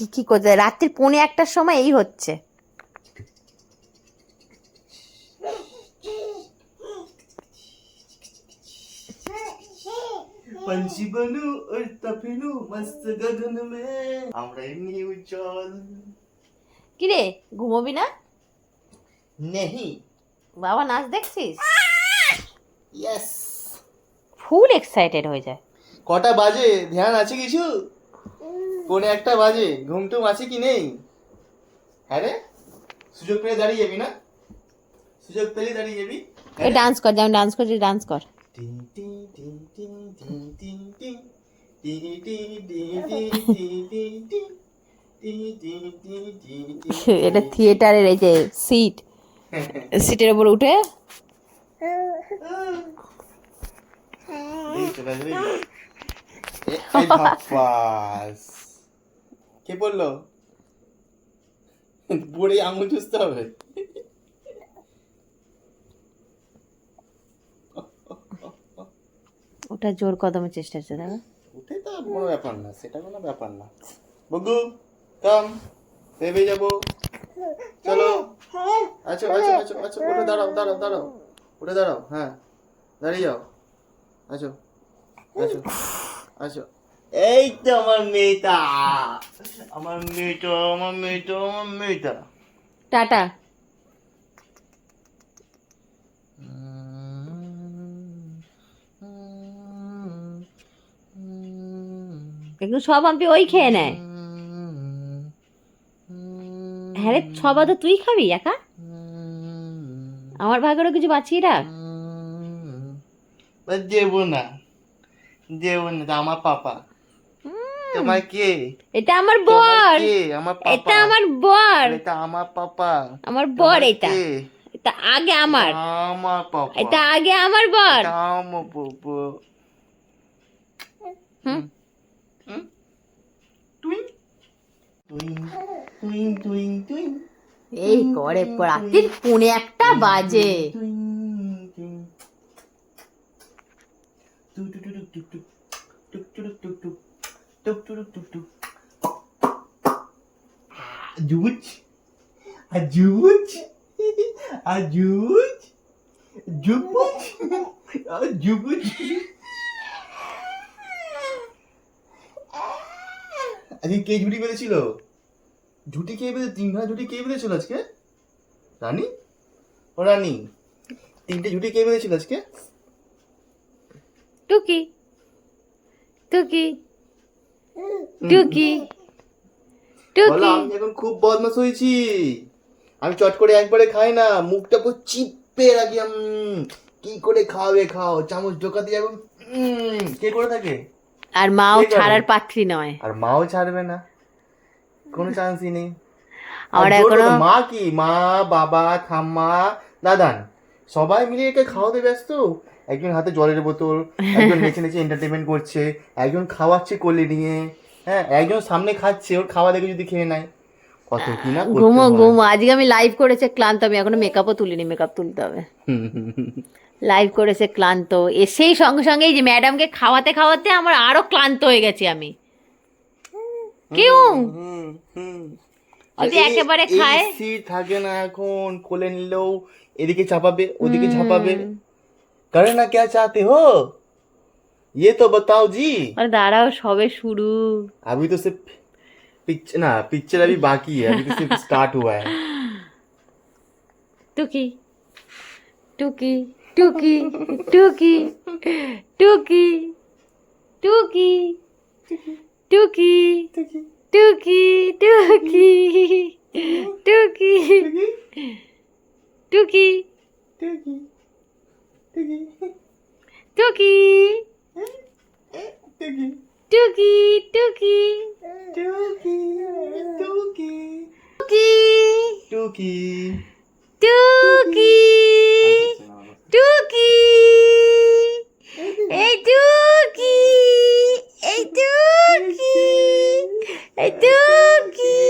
কি কি করতে রাত্রির পৌনে একটার সময় এই হচ্ছে पंछी बनू उड़ता फिरू मस्त गगन में আমরা এমনি উজ্জ্বল কি রে ঘুমোবি না নেহি বাবা নাচ দেখছিস ইয়েস ফুল এক্সাইটেড হয়ে যায় কটা বাজে ধ্যান আছে কিছু পরে একটা বাজে ঘুমটুম আছে কি নেই হ্যাঁ রে সুযোগ পেলে দাঁড়িয়ে যাবি না সুযোগ পেলে দাঁড়িয়ে যাবি এই ডান্স কর যেমন ডান্স করছি ডান্স কর এটা থিয়েটারের এই যে সিট সিটের উপর উঠে Ei, rapaz! কে বলল? বুড়ি আঙুল চুষতে হবে। ওটা জোর কদমের চেষ্টা হচ্ছে দাদা ওটাই তো কোনো ব্যাপার না সেটা কোনো ব্যাপার না। বগু কাম ভেবে যাব। চলো। আচ্ছা আচ্ছা আচ্ছা আচ্ছা উঠে দাঁড়াও দাঁড়াও দাঁড়াও উঠে দাঁড়াও হ্যাঁ দাঁড়িয়ে যাও। আচ্ছা আচ্ছা আচ্ছা এই তো আমার মেয়েটা। আমার মেয়েটা আমার মেয়েটা আমার মেয়েটা। টাটা। একটু সব আমি ওই খেয়ে নেয়। হ্যাঁ রে সবা তো তুই খাবি একা? আমার ভাগেরও কিছু বাঁচিয়ে রাখ। দেবো না দেবো না আমার পাপা। তোমার কে এটা আমার বর আমার এটা আমার বর এটা আমার পাপা আমার বর এটা এটা আগে আমার আমার পাপা এটা আগে আমার বর আমার পাপা হুম এই করে রাত্রির পৌনে একটা বাজে টুক টুক টুক টুক টুক টুক টুক টুক টুক টুক টুক টুক জুজ আজুজ আজুজ জুবুজ জুবুজ আজকে কে ঝুটি বেঁধেছিল? ঝুটি কে বেঁধে তিনখানা ঝুটি কে বেঁধেছিল আজকে? রানী? ও রানী। তিনটে ঝুটি কে বেঁধেছিল আজকে? টুকি। টুকি। টুকি। টুকি। আমি এখন খুব বদমাস হয়েছি। আমি চট করে একবারে খাই না মুখটা পুরো চিপে রাখি কি করে খাওয়াবে খাও। চামচ ঢোকাতে যাবে উম, কে করে থাকে? আর মাও ছাড়ার পাত্রী নয়। আর মাও ছাড়বে না। কোনো চান্সই নেই। আর এখনও মা কি? মা বাবা ঠাম্মা দাদান সবাই মিলে একে খাওয়াতে ব্যস্ত? একজন হাতে জলের বোতল একজন নেচে নেচে এন্টারটেনমেন্ট করছে একজন খাওয়াচ্ছে কোলে নিয়ে হ্যাঁ একজন সামনে খাচ্ছে ওর খাওয়া দেখে যদি খেয়ে নেয় কত কি না ঘুমো ঘুমো আজকে আমি লাইভ করেছে ক্লান্ত আমি এখনও মেকআপও তুলিনি মেকআপ তুলতে হবে। লাইভ করেছে ক্লান্ত এসেই সঙ্গে সঙ্গে যে ম্যাডামকে খাওয়াতে খাওয়াতে আমার আরও ক্লান্ত হয়ে গেছি আমি। কেউ? যদি একেবারে খায়? থাকে না এখন কোলে নিলেও এদিকে চাপাবে ওদিকে ঝাপাবে। করে না क्या चाहते हो ये तो बताओ जी আরে দাঁড়াও সবে শুরু अभी तो सिर्फ पिक्चर ना पिक्चर अभी बाकी है अभी तो सिर्फ स्टार्ट हुआ है টুকি টুকি টুকি টুকি টুকি টুকি টুকি টুকি টুকি টুকি টুকি টুকি টুকি টুকি টুকি টুকি টুকি এই টুকি এই টুকি এই টুকি